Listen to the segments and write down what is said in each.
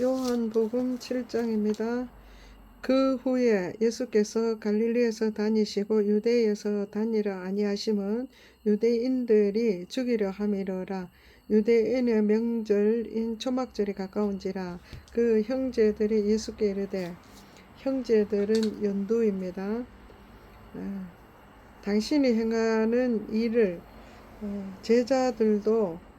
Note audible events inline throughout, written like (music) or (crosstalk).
요한복음 7장입니다. 그 후에 예수께서 갈릴리에서 다니시고 유대에서 다니라 아니하심은 유대인들이 죽이려 함이로라. 유대인의 명절인 초막절이 가까운지라 그 형제들이 예수께 이르되 형제들은 연두입니다. 아, 당신이 행하는 일을 어, 제자들도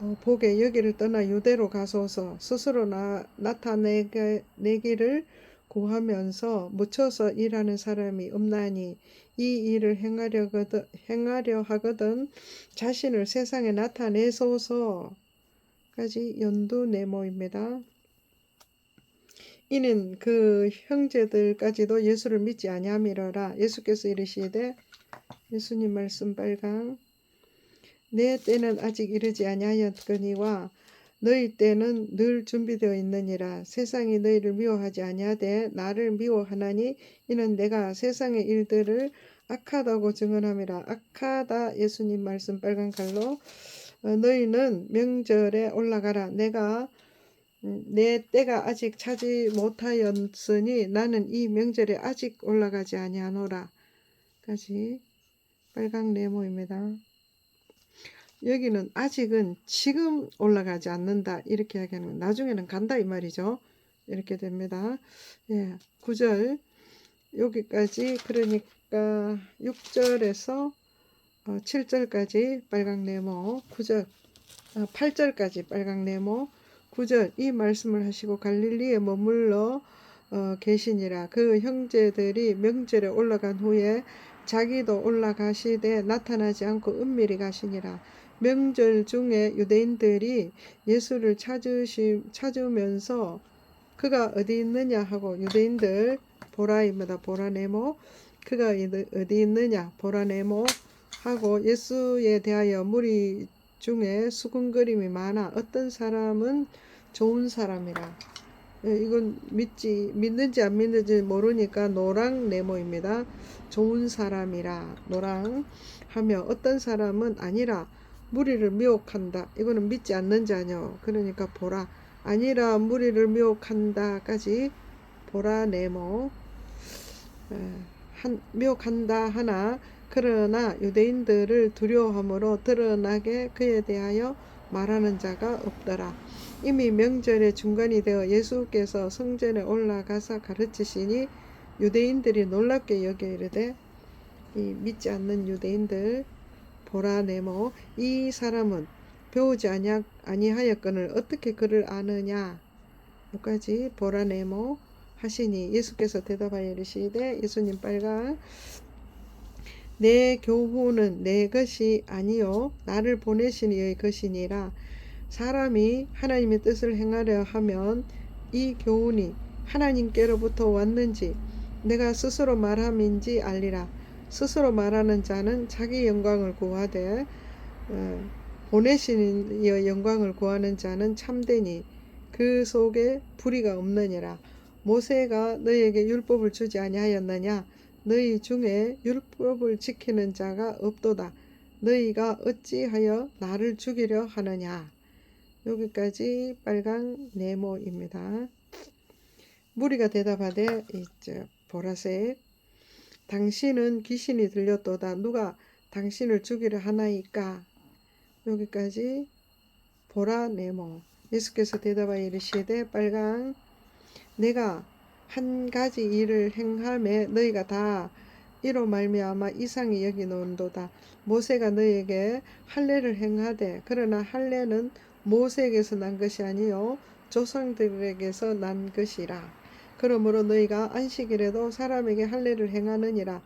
어, 보게 여기를 떠나 유대로 가소서 스스로 나, 나타내기를 구하면서 묻혀서 일하는 사람이 없나니 이 일을 행하려거든, 행하려 하거든 자신을 세상에 나타내소서까지 연두 네모입니다. 이는 그 형제들까지도 예수를 믿지 아니함이로라 예수께서 이르시되 예수님 말씀 빨강 내 때는 아직 이르지 아니하였거니와 너희 때는 늘 준비되어 있느니라. 세상이 너희를 미워하지 아니하되 나를 미워하나니 이는 내가 세상의 일들을 악하다고 증언함이라. 악하다 예수님 말씀 빨간 칼로 어, 너희는 명절에 올라가라. 내가 음, 내 때가 아직 차지 못하였으니 나는 이 명절에 아직 올라가지 아니하노라 까지 빨강 네모입니다. 여기는 아직은 지금 올라가지 않는다 이렇게 하기하는 나중에는 간다 이 말이죠. 이렇게 됩니다. 예, 9절. 여기까지 그러니까 6절에서 어, 7절까지 빨강 네모 9절 아, 8절까지 빨강 네모 9절. 이 말씀을 하시고 갈릴리에 머물러 어, 계시니라. 그 형제들이 명절에 올라간 후에 자기도 올라가시되 나타나지 않고 은밀히 가시니라 명절 중에 유대인들이 예수를 찾으시, 찾으면서 그가 어디 있느냐 하고 유대인들 보라입니다. 보라네모 그가 어디 있느냐 보라네모 하고 예수에 대하여 무리 중에 수군거림이 많아 어떤 사람은 좋은 사람이라 예, 이건 믿지 믿는지 안 믿는지 모르니까 노랑 네모입니다. 좋은 사람이라 노랑 하며 어떤 사람은 아니라 무리를 미혹한다. 이거는 믿지 않는 자녀. 그러니까 보라. 아니라 무리를 미혹한다까지 보라 네모. 한, 미혹한다 하나 그러나 유대인들을 두려워함으로 드러나게 그에 대하여 말하는 자가 없더라. 이미 명절의 중간이 되어 예수께서 성전에 올라가서 가르치시니 유대인들이 놀랍게 여겨 이르되 이 믿지 않는 유대인들 보라 네모 이 사람은 배우지 아니하, 아니하였거늘 어떻게 그를 아느냐? 여기까지 보라 네모 하시니 예수께서 대답하여 이르시되 예수님 빨강 내 교훈은 내 것이 아니요 나를 보내신 이의 것이니라. 사람이 하나님의 뜻을 행하려 하면 이 교훈이 하나님께로부터 왔는지 내가 스스로 말함인지 알리라 스스로 말하는 자는 자기 영광을 구하되 어, 보내신 이 영광을 구하는 자는 참되니 그 속에 불의가 없느니라. 모세가 너희에게 율법을 주지 아니하였느냐? 너희 중에 율법을 지키는 자가 없도다. 너희가 어찌하여 나를 죽이려 하느냐? 여기까지 빨강 네모입니다. 무리가 대답하되 이제 보라색 당신은 귀신이 들렸도다. 누가 당신을 죽이려 하나이까? 여기까지 보라 네모. 예수께서 대답하여 이르시되 빨강 내가 한 가지 일을 행함에 너희가 다 이로 말미암아 이상히 여기노도다 모세가 너희에게 할례를 행하되 그러나 할례는 모세에게서 난 것이 아니요 조상들에게서 난 것이라. 그러므로 너희가 안식일에도 사람에게 할례를 행하느니라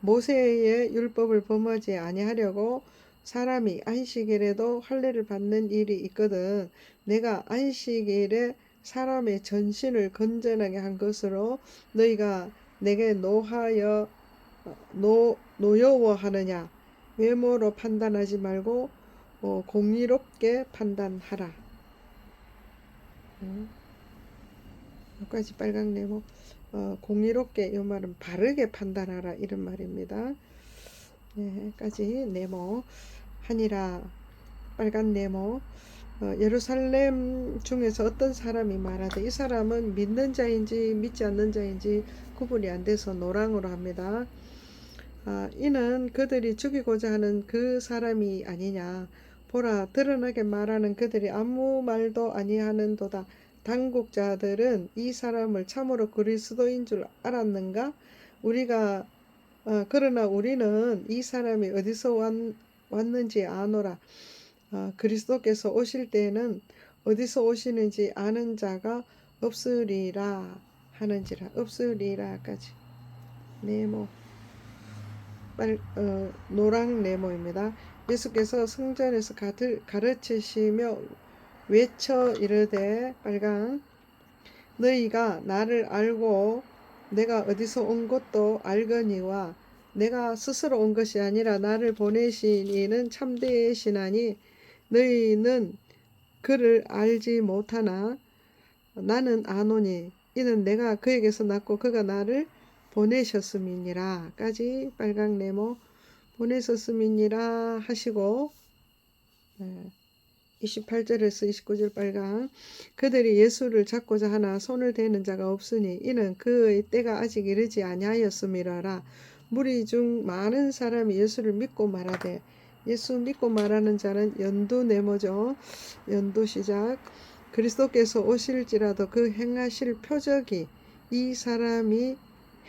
모세의 율법을 범하지 아니하려고 사람이 안식일에도 할례를 받는 일이 있거든 내가 안식일에 사람의 전신을 건전하게 한 것으로 너희가 내게 노하여 노, 노여워하느냐 외모로 판단하지 말고 어, 공의롭게 판단하라. 응? 여기까지 빨강 네모 어, 공의롭게 이 말은 바르게 판단하라 이런 말입니다. 네, 까지 네모 하니라 빨간 네모 어, 예루살렘 중에서 어떤 사람이 말하되 이 사람은 믿는 자인지 믿지 않는 자인지 구분이 안 돼서 노랑으로 합니다. 아, 이는 그들이 죽이고자 하는 그 사람이 아니냐. 보라 드러나게 말하는 그들이 아무 말도 아니하는도다. 당국자들은 이 사람을 참으로 그리스도인 줄 알았는가? 우리가 어, 그러나 우리는 이 사람이 어디서 왔, 왔는지 아노라. 어, 그리스도께서 오실 때에는 어디서 오시는지 아는 자가 없으리라 하는지라 없으리라까지 네모 빨, 어, 노랑 네모입니다. 예수께서 성전에서 가르, 가르치시며 외쳐 이르되 빨강 너희가 나를 알고 내가 어디서 온 것도 알거니와 내가 스스로 온 것이 아니라 나를 보내신 이는 참되시나니 너희는 그를 알지 못하나 나는 아노니 이는 내가 그에게서 났고 그가 나를 보내셨음이니라까지 빨강 네모 보내셨음이니라 하시고 네. 28절에서 29절 빨강. 그들이 예수를 잡고자 하나 손을 대는 자가 없으니 이는 그의 때가 아직 이르지 아니하였음이라라. 무리 중 많은 사람이 예수를 믿고 말하되 예수 믿고 말하는 자는 연두 네모죠. 연두 시작. 그리스도께서 오실지라도 그 행하실 표적이 이 사람이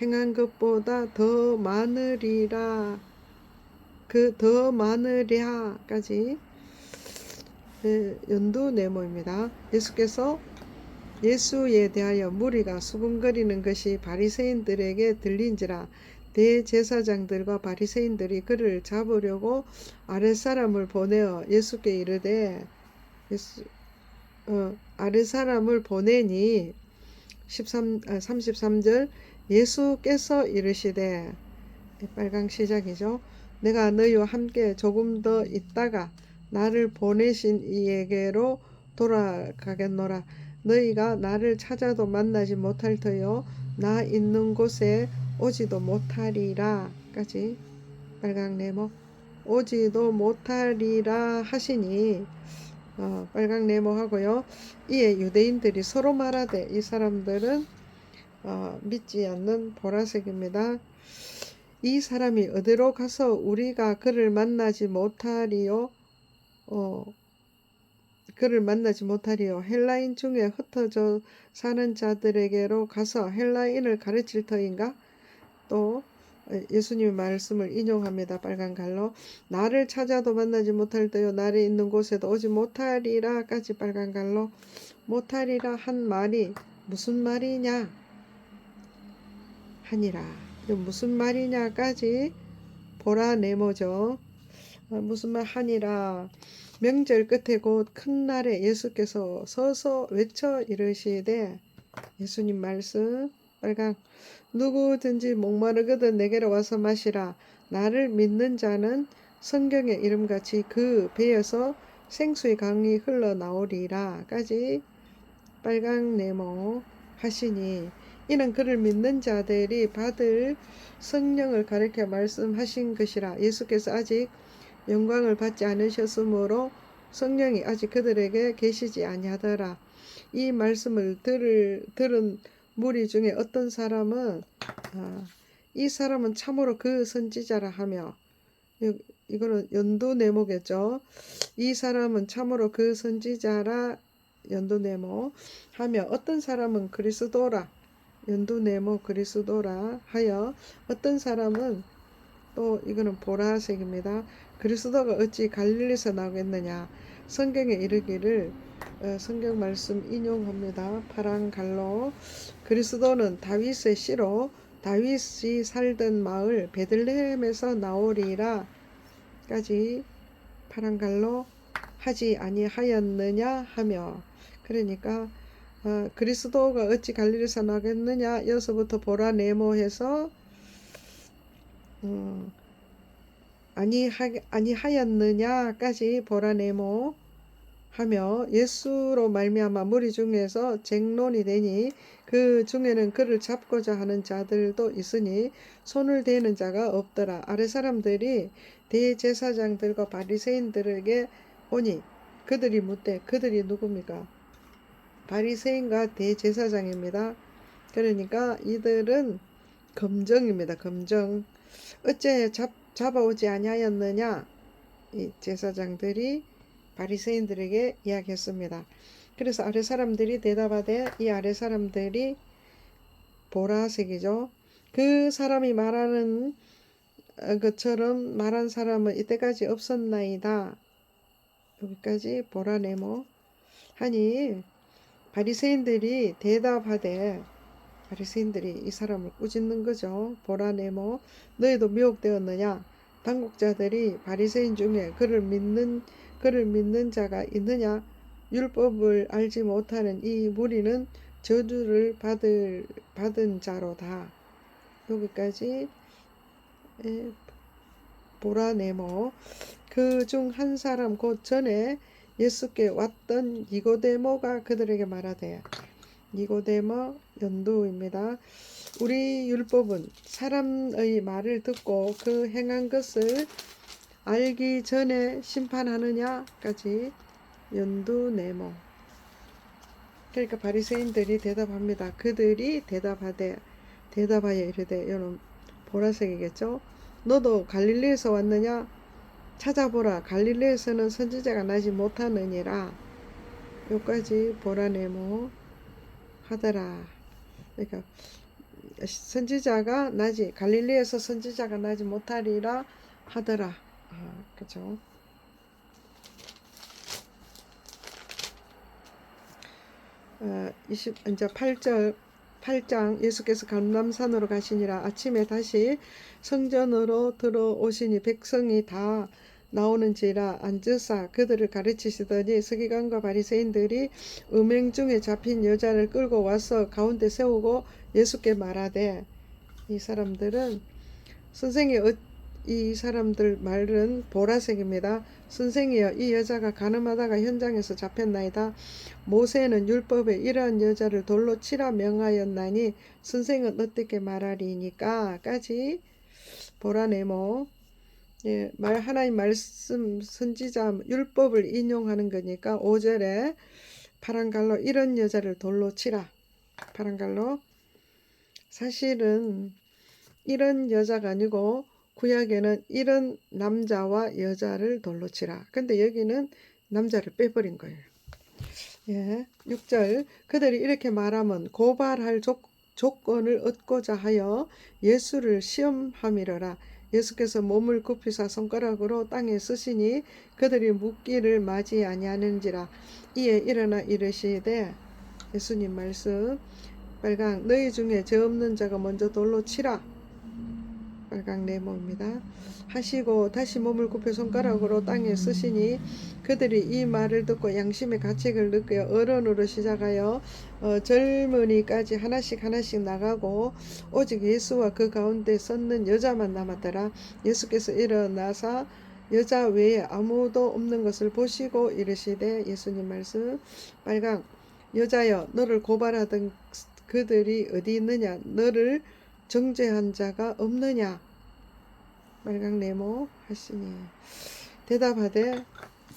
행한 것보다 더 많으리라. 그 더 많으랴까지 네, 연두 네모입니다. 예수께서 예수에 대하여 무리가 수군거리는 것이 바리새인들에게 들린지라 대제사장들과 바리새인들이 그를 잡으려고 아랫사람을 보내어 예수께 이르되 예수, 어, 아랫사람을 보내니 13, 아, 33절 예수께서 이르시되 빨강 시작이죠. 내가 너희와 함께 조금 더 있다가 나를 보내신 이에게로 돌아가겠노라. 너희가 나를 찾아도 만나지 못할 터요. 나 있는 곳에 오지도 못하리라. 까지 빨강 네모 오지도 못하리라 하시니 어, 빨강 네모 하고요. 이에 유대인들이 서로 말하되 이 사람들은 어, 믿지 않는 보라색입니다. 이 사람이 어디로 가서 우리가 그를 만나지 못하리요? 어, 그를 만나지 못하리요. 헬라인 중에 흩어져 사는 자들에게로 가서 헬라인을 가르칠 터인가? 또 예수님의 말씀을 인용합니다. 빨간 갈로 나를 찾아도 만나지 못할 때요 나를 있는 곳에도 오지 못하리라까지 빨간 갈로 못하리라 한 말이 무슨 말이냐 하니라 무슨 말이냐까지 보라 네모죠. 어, 무슨 말 하니라. 명절 끝에 곧 큰 날에 예수께서 서서 외쳐 이르시되 예수님 말씀 빨강. 누구든지 목마르거든 내게로 와서 마시라. 나를 믿는 자는 성경의 이름같이 그 배에서 생수의 강이 흘러나오리라까지 빨강 네모 하시니 이는 그를 믿는 자들이 받을 성령을 가리켜 말씀하신 것이라. 예수께서 아직 영광을 받지 않으셨으므로 성령이 아직 그들에게 계시지 아니하더라. 이 말씀을 들을, 들은 무리 중에 어떤 사람은 아, 이 사람은 참으로 그 선지자라 하며 이거는 연도 네모겠죠. 이 사람은 참으로 그 선지자라 연도 네모 하며 어떤 사람은 그리스도라 연두 네모 그리스도라 하여 어떤 사람은 또 이거는 보라색입니다. 그리스도가 어찌 갈릴리에서 나오겠느냐? 성경에 이르기를 어, 성경 말씀 인용합니다. 파란 갈로. 그리스도는 다윗의 씨로 다윗이 살던 마을 베들레헴에서 나오리라. 까지 파란 갈로 하지 아니하였느냐 하며. 그러니까 어, 그리스도가 어찌 갈릴리에서 나겠느냐? 여기서부터 보라 네모해서 어, 아니하, 아니하였느냐까지 보라 네모 하며 예수로 말미암아 무리 중에서 쟁론이 되니 그 중에는 그를 잡고자 하는 자들도 있으니 손을 대는 자가 없더라 아래 사람들이 대제사장들과 바리새인들에게 오니 그들이 묻되 그들이 누굽니까? 바리새인과 대제사장입니다. 그러니까 이들은 검정입니다. 검정. 어째 잡, 잡아오지 아니하였느냐? 이 제사장들이 바리새인들에게 이야기했습니다. 그래서 아래 사람들이 대답하되 이 아래 사람들이 보라색이죠. 그 사람이 말하는 어, 것처럼 말한 사람은 이때까지 없었나이다. 여기까지 보라 네모 하니 바리새인들이 대답하되 바리새인들이 이 사람을 꾸짖는 거죠. 보라 네모 너희도 미혹되었느냐? 당국자들이 바리새인 중에 그를 믿는 그를 믿는 자가 있느냐? 율법을 알지 못하는 이 무리는 저주를 받을 받은 자로다. 여기까지 에, 보라 네모 그 중 한 사람 곧 전에 예수께 왔던 니고데모가 그들에게 말하되 니고데모 연두입니다. 우리 율법은 사람의 말을 듣고 그 행한 것을 알기 전에 심판하느냐까지 연두 네모. 그러니까 바리새인들이 대답합니다. 그들이 대답하되 대답하여 이르되 여러분 보라색이겠죠? 너도 갈릴리에서 왔느냐? 찾아보라. 갈릴리에서는 선지자가 나지 못하느니라. 여기까지 보라 네모 하더라. 그러니까 선지자가 나지 갈릴리에서 선지자가 나지 못하리라 하더라. 아, 그죠? 어, 20 이제 8절 8장 예수께서 감람산으로 가시니라 아침에 다시 성전으로 들어오시니 백성이 다 나오는지라 앉으사 그들을 가르치시더니 서기관과 바리새인들이 음행 중에 잡힌 여자를 끌고 와서 가운데 세우고 예수께 말하되 이 사람들은 선생이 어, 이 사람들 말은 보라색입니다. 선생이여 이 여자가 가늠하다가 현장에서 잡혔나이다. 모세는 율법에 이러한 여자를 돌로 치라 명하였나니 선생은 어떻게 말하리니까까지 보라 네모 예, 말 하나님 말씀 선지자 율법을 인용하는 거니까 5절에 파란 갈로 이런 여자를 돌로 치라. 파란 갈로 사실은 이런 여자가 아니고 구약에는 이런 남자와 여자를 돌로 치라. 근데 여기는 남자를 빼버린 거예요. 예, 6절 그들이 이렇게 말하면 고발할 조, 조건을 얻고자 하여 예수를 시험함이러라. 예수께서 몸을 굽히사 손가락으로 땅에 쓰시니 그들이 묻기를 맞이 아니하는지라. 이에 일어나 이르시되 예수님 말씀 빨강 너희 중에 죄 없는 자가 먼저 돌로 치라 빨강 네모입니다. 하시고 다시 몸을 굽혀 손가락으로 땅에 쓰시니 그들이 이 말을 듣고 양심의 가책을 느껴 어른으로 시작하여 어, 젊은이까지 하나씩 하나씩 나가고 오직 예수와 그 가운데 섰는 여자만 남았더라. 예수께서 일어나사 여자 외에 아무도 없는 것을 보시고 이르시되 예수님 말씀 빨강 여자여 너를 고발하던 그들이 어디 있느냐 너를 정죄한 자가 없느냐 빨강 네모 하시니 대답하되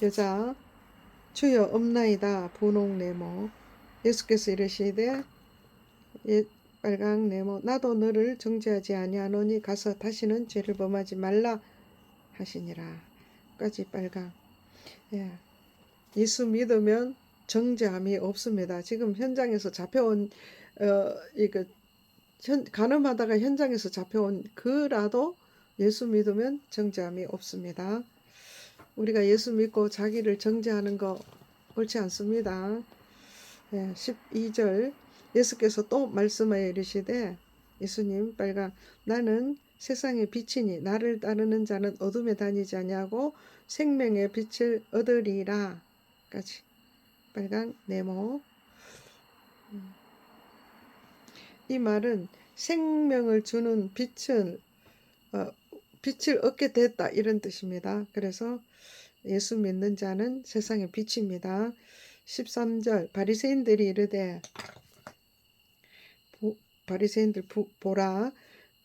여자 주여 없나이다 분홍 네모 예수께서 이르시되 예, 빨강 네모 나도 너를 정죄하지 아니하노니 가서 다시는 죄를 범하지 말라 하시니라 까지 빨강 예. 예수 믿으면 정죄함이 없습니다. 지금 현장에서 잡혀온 어 이거 현, 가늠하다가 현장에서 잡혀온 그라도 예수 믿으면 정죄함이 없습니다. 우리가 예수 믿고 자기를 정죄하는 거 옳지 않습니다. 예, 12절 예수께서 또 말씀하여 이르시되 예수님 빨간 나는 세상의 빛이니 나를 따르는 자는 어둠에 다니지 아니하고 생명의 빛을 얻으리라 까지 빨간 네모 음. 이 말은 생명을 주는 빛을 어, 빛을 얻게 됐다 이런 뜻입니다. 그래서 예수 믿는 자는 세상의 빛입니다. 13절 바리새인들이 이르되 바리새인들 보라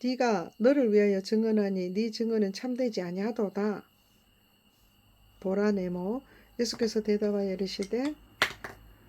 네가 너를 위하여 증언하니 네 증언은 참되지 아니하도다. 보라 네모 예수께서 대답하여 이르시되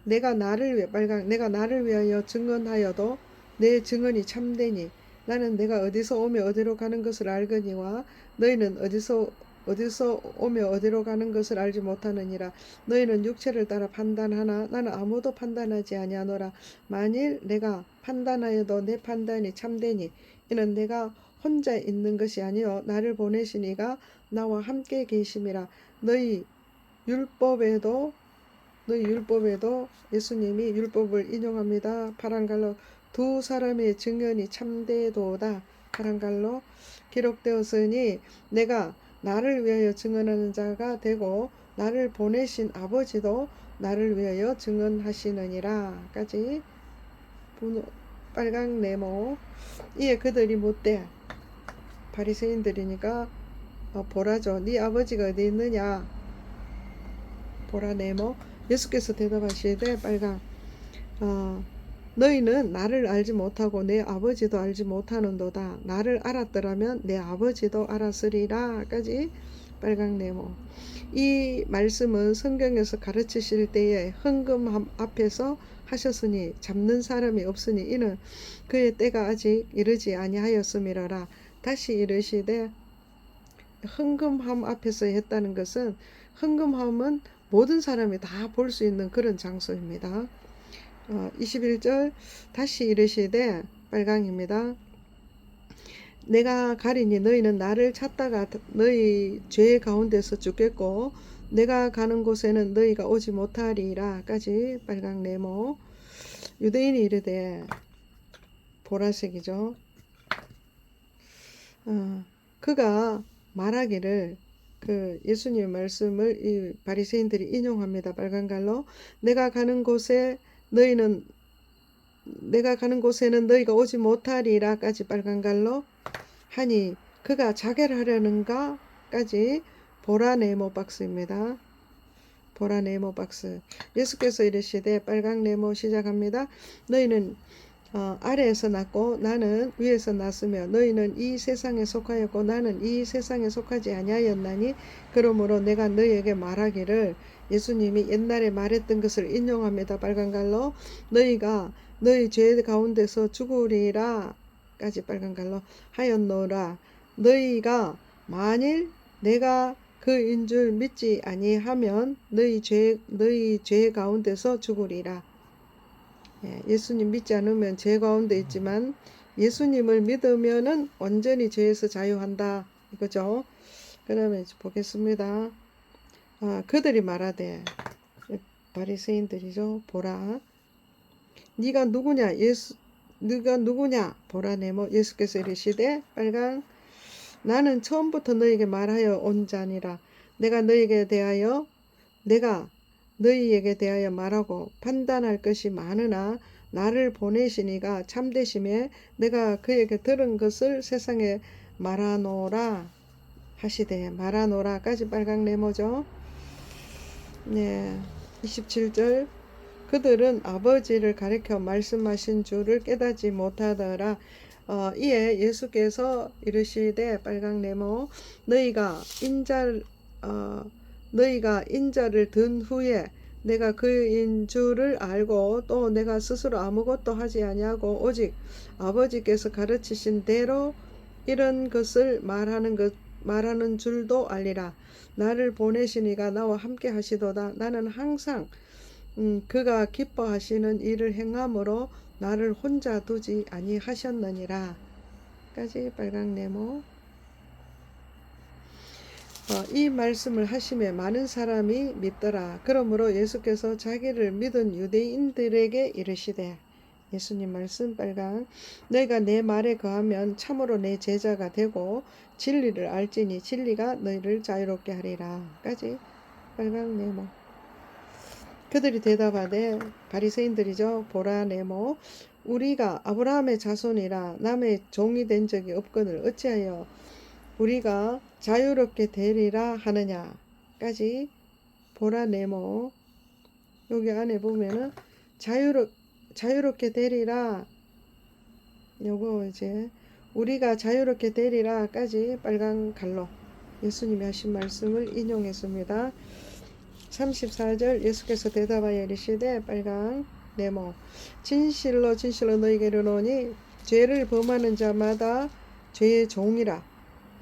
내가 나를 위해 빨강 내가 나를 위하여 증언하여도 내 증언이 참되니 나는 내가 어디서 오며 어디로 가는 것을 알거니와 너희는 어디서 어디서 오며 어디로 가는 것을 알지 못하느니라. 너희는 육체를 따라 판단하나 나는 아무도 판단하지 아니하노라. 만일 내가 판단하여도 내 판단이 참되니 이는 내가 혼자 있는 것이 아니요 나를 보내시니가 나와 함께 계심이라. 너희 율법에도 너희 율법에도 예수님이 율법을 인용합니다. 파란갈로 두 사람의 증언이 참되도다. 파란갈로 기록되었으니 내가 나를 위하여 증언하는 자가 되고 나를 보내신 아버지도 나를 위하여 증언하시느니라. 까지 분호, 빨강 네모 이에 그들이 못돼 바리새인들이니까 어, 보라죠. 네 아버지가 어디 있느냐? 보라 네모 예수께서 대답하시되 빨강 어, 너희는 나를 알지 못하고 내 아버지도 알지 못하는도다. 나를 알았더라면 내 아버지도 알았으리라까지 빨강 네모. 이 말씀은 성경에서 가르치실 때에 헌금 앞에서 하셨으니 잡는 사람이 없으니 이는 그의 때가 아직 이르지 아니하였음이라라. 다시 이르시되 헌금함 앞에서 했다는 것은 헌금함은 모든 사람이 다 볼 수 있는 그런 장소입니다. 어, 21절 다시 이르시되 빨강입니다. 내가 가리니 너희는 나를 찾다가 너희 죄 가운데서 죽겠고 내가 가는 곳에는 너희가 오지 못하리라까지 빨강 네모 유대인이 이르되 보라색이죠. 어, 그가 말하기를 그 예수님의 말씀을 이 바리새인들이 인용합니다. 빨간 갈로 내가 가는 곳에 너희는 내가 가는 곳에는 너희가 오지 못하리라까지 빨간 갈로 하니 그가 자결 하려는가까지 보라 네모 박스입니다. 보라 네모 박스. 예수께서 이르시되 빨강 네모 시작합니다. 너희는 어, 아래에서 났고 나는 위에서 났으며 너희는 이 세상에 속하였고 나는 이 세상에 속하지 아니하였나니 그러므로 내가 너희에게 말하기를 예수님이 옛날에 말했던 것을 인용합니다. 빨간 갈로 너희가 너희 죄 가운데서 죽으리라까지 빨간 갈로 하였노라 너희가 만일 내가 그인 줄 믿지 아니하면 너희 죄 너희 죄 가운데서 죽으리라. 예, 예수님 믿지 않으면 죄 가운데 있지만 예수님을 믿으면은 완전히 죄에서 자유한다 이거죠. 그러면 이제 보겠습니다. 아, 그들이 말하되 바리새인들이죠. 보라. 네가 누구냐? 예수 네가 누구냐? 보라 네모 예수께서 이르시되 빨강 나는 처음부터 너에게 말하여 온 자니라. 내가 너에게 대하여 내가 너희에게 대하여 말하고 판단할 것이 많으나 나를 보내시니가 참되심에 내가 그에게 들은 것을 세상에 말하노라 하시되 말하노라까지 빨강 네모죠. 네. 27절 그들은 아버지를 가리켜 말씀하신 줄을 깨닫지 못하더라. 어, 이에 예수께서 이르시되 빨강 네모 너희가 인자 어, 너희가 인자를 든 후에 내가 그인 줄을 알고 또 내가 스스로 아무것도 하지 아니하고 오직 아버지께서 가르치신 대로 이런 것을 말하는 것 말하는 줄도 알리라. 나를 보내시니가 나와 함께 하시도다. 나는 항상 음, 그가 기뻐하시는 일을 행함으로 나를 혼자 두지 아니하셨느니라. 까지 빨강 네모. 어, 이 말씀을 하심에 많은 사람이 믿더라. 그러므로 예수께서 자기를 믿은 유대인들에게 이르시되 예수님 말씀 빨강 너희가 내 말에 거하면 참으로 내 제자가 되고 진리를 알지니 진리가 너희를 자유롭게 하리라. 까지 빨강 네모 그들이 대답하되 바리새인들이죠. 보라 네모 우리가 아브라함의 자손이라 남의 종이 된 적이 없거늘 어찌하여 우리가 자유롭게 되리라 하느냐까지 보라 네모. 여기 안에 보면은 자유롭 자유롭게 되리라. 요거 이제 우리가 자유롭게 되리라까지 빨간 갈로 예수님이 하신 말씀을 인용했습니다. 34절 예수께서 대답하여 이르시되 빨강 네모. 진실로 진실로 너희에게 이르노니 죄를 범하는 자마다 죄의 종이라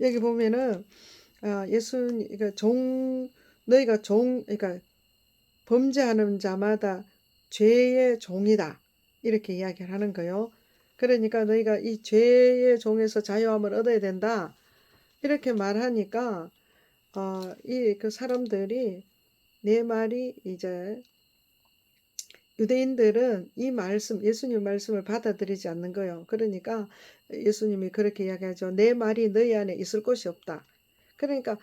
여기 보면은 아, 예수 그러니까 종 너희가 종 그러니까 범죄하는 자마다 죄의 종이다. 이렇게 이야기를 하는 거요. 그러니까 너희가 이 죄의 종에서 자유함을 얻어야 된다. 이렇게 말하니까 어, 이그 사람들이 내 말이 이제 유대인들은 이 말씀, 예수님 말씀을 받아들이지 않는 거예요. 그러니까 예수님이 그렇게 이야기하죠. 내 말이 너희 안에 있을 곳이 없다. 그러니까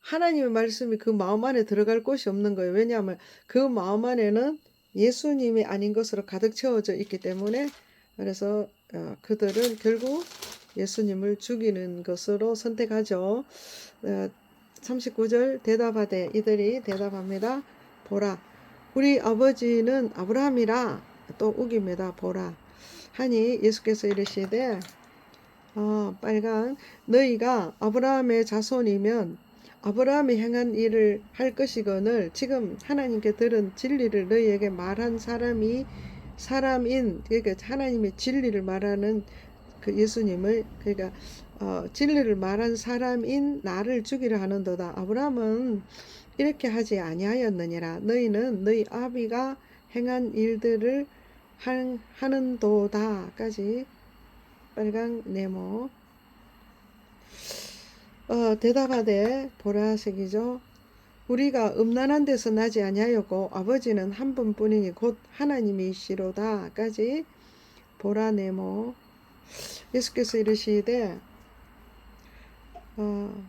하나님의 말씀이 그 마음 안에 들어갈 곳이 없는 거예요. 왜냐하면 그 마음 안에는 예수님이 아닌 것으로 가득 채워져 있기 때문에 그래서 어, 그들은 결국 예수님을 죽이는 것으로 선택하죠. 어, 39절 대답하되 이들이 대답합니다. 보라 우리 아버지는 아브라함이라 또 우깁니다. 보라 하니 예수께서 이르시되 어, 빨간 너희가 아브라함의 자손이면 아브라함이 행한 일을 할 것이거늘 지금 하나님께 들은 진리를 너희에게 말한 사람이 사람인 그러니까 하나님의 진리를 말하는 그 예수님을 그러니까 어, 진리를 말한 사람인 나를 죽이려 하는도다. 아브라함은 이렇게 하지 아니하였느니라. 너희는 너희 아비가 행한 일들을 한, 하는 도다까지 빨강 네모 어, 대답하되 보라색이죠. 우리가 음란한 데서 나지 아니하였고 아버지는 한 분뿐이니 곧 하나님이시로다까지 보라 네모 예수께서 이르시되 어,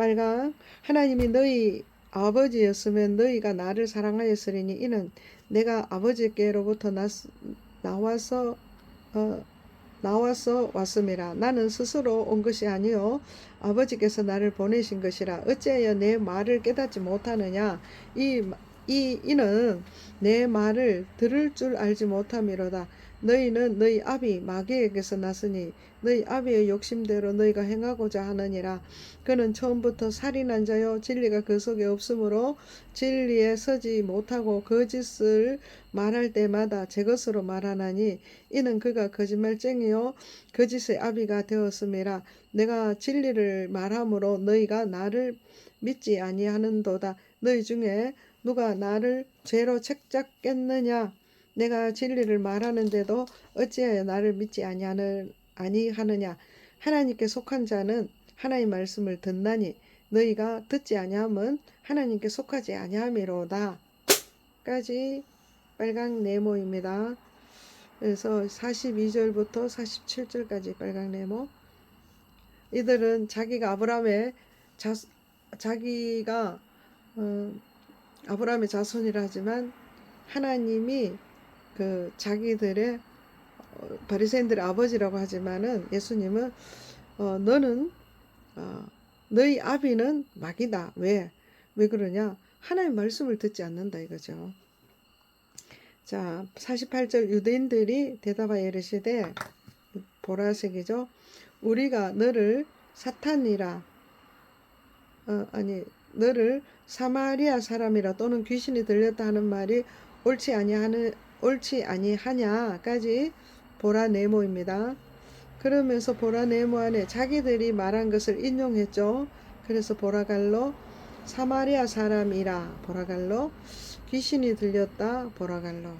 빨강 하나님이 너희 아버지였으면 너희가 나를 사랑하였으리니 이는 내가 아버지께로부터 나, 나와서 어, 나와서 왔음이라. 나는 스스로 온 것이 아니요 아버지께서 나를 보내신 것이라. 어찌하여 내 말을 깨닫지 못하느냐? 이, 이 이는 내 말을 들을 줄 알지 못함이로다 너희는 너희 아비 마귀에게서 났으니 너희 아비의 욕심대로 너희가 행하고자 하느니라. 그는 처음부터 살인한 자요 진리가 그 속에 없으므로 진리에 서지 못하고 거짓을 말할 때마다 제 것으로 말하나니 이는 그가 거짓말쟁이요 거짓의 아비가 되었음이라. 내가 진리를 말함으로 너희가 나를 믿지 아니하는도다. 너희 중에 누가 나를 죄로 책잡겠느냐 내가 진리를 말하는데도 어찌하여 나를 믿지 아니하느냐 하나님께 속한 자는 하나님 말씀을 듣나니 너희가 듣지 아니함은 하나님께 속하지 아니함이로다. 까지 빨강 네모입니다. 그래서 42절부터 47절까지 빨강 네모. 이들은 자기가 아브라함의 자, 자기가 어, 아브라함의 자손이라 하지만 하나님이 그 자기들의 어, 바리새인들의 아버지라고 하지만은 예수님은 어, 너는 어, 너희 아비는 마귀다. 왜? 왜 그러냐? 하나님 말씀을 듣지 않는다 이거죠. 자, 48절 유대인들이 대답하여 이르시되 보라색이죠. 우리가 너를 사탄이라 어, 아니 너를 사마리아 사람이라 또는 귀신이 들렸다 하는 말이 옳지 아니하는 옳지 아니하냐까지 보라 네모입니다. 그러면서 보라 네모 안에 자기들이 말한 것을 인용했죠. 그래서 보라갈로 사마리아 사람이라 보라갈로 귀신이 들렸다 보라갈로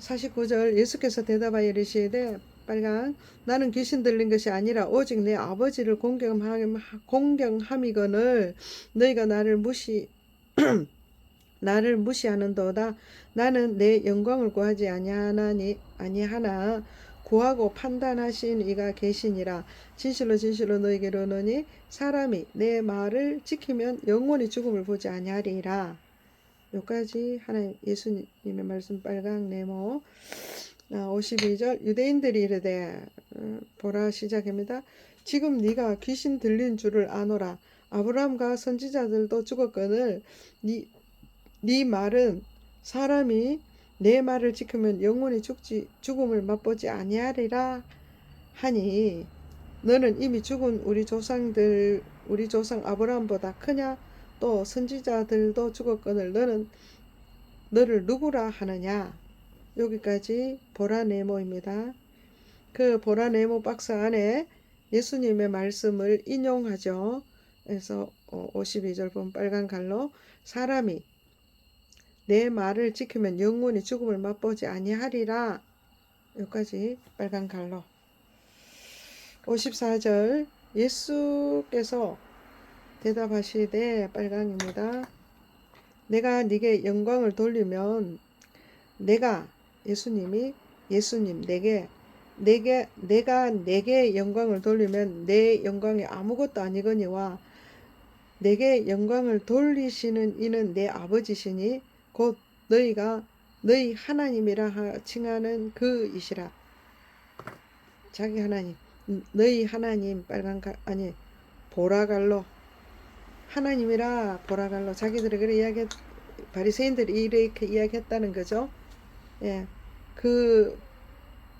49절 예수께서 대답하여 이르시되 빨간 나는 귀신 들린 것이 아니라 오직 내 아버지를 공경함, 공경함이거늘 너희가 나를 무시 (clears throat) 나를 무시하는도다 나는 내 영광을 구하지 아니하나니 아니하나 구하고 판단하신 이가 계시니라 진실로 진실로 너에게 이르노니 사람이 내 말을 지키면 영원히 죽음을 보지 아니하리라 여기까지 하나님 예수님의 말씀 빨강 네모 아, 52절 유대인들이 이르되 어, 보라 시작입니다. 지금 네가 귀신 들린 줄을 아노라. 아브라함과 선지자들도 죽었거늘 네, 네 말은 사람이 내 말을 지키면 영원히 죽지 죽음을 맛보지 아니하리라 하니 너는 이미 죽은 우리 조상들 우리 조상 아브라함보다 크냐 또 선지자들도 죽었거늘 너는 너를 누구라 하느냐 여기까지 보라네모입니다. 그 보라네모 박스 안에 예수님의 말씀을 인용하죠. 그래서 52절 본 빨간 갈로 사람이 내 말을 지키면 영원히 죽음을 맛보지 아니하리라. 여기까지 빨간 갈로. 54절 예수께서 대답하시되 빨강입니다. 내가 네게 영광을 돌리면 내가 예수님이 예수님 내게 내게 내가 내게 영광을 돌리면 내 영광이 아무것도 아니거니와 내게 영광을 돌리시는 이는 내 아버지시니 곧 너희가 너희 하나님이라 하- 칭하는 그이시라 자기 하나님 음, 너희 하나님 빨간 가 아니 보라갈로 하나님이라 보라갈로 자기들이 그래 이야기 바리새인들이 이렇게 이야기했다는 거죠. 예, 그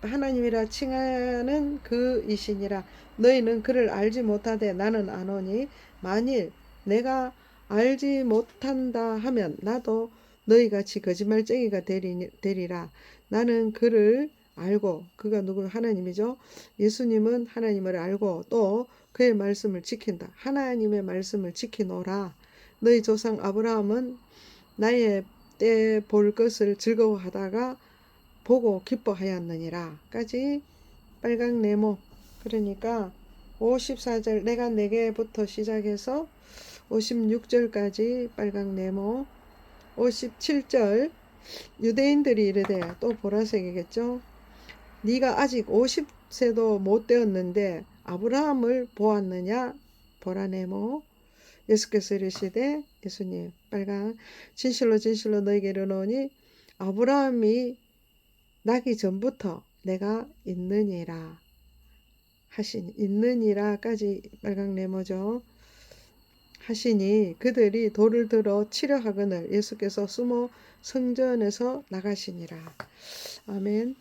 하나님이라 칭하는 그 이신이라 너희는 그를 알지 못하되 나는 아노니 만일 내가 알지 못한다 하면 나도 너희 같이 거짓말쟁이가 되리, 되리라. 나는 그를 알고 그가 누구 하나님이죠? 예수님은 하나님을 알고 또 그의 말씀을 지킨다. 하나님의 말씀을 지키노라. 너희 조상 아브라함은 나의 때 볼 것을 즐거워하다가 보고 기뻐하였느니라까지 빨강 네모. 그러니까 54절 내가 내게부터 시작해서 56절까지 빨강 네모 57절. 유대인들이 이르되 또 보라색이겠죠? 네가 아직 50세도 못 되었는데 아브라함을 보았느냐? 보라 네모. 예수께서 이르시되 예수님 빨강 진실로 진실로 너에게 이르노니 아브라함이 나기 전부터 내가 있느니라. 하시니 있느니라까지 빨강 네모죠 하시니 그들이 돌을 들어 치려 하거늘 예수께서 숨어 성전에서 나가시니라. 아멘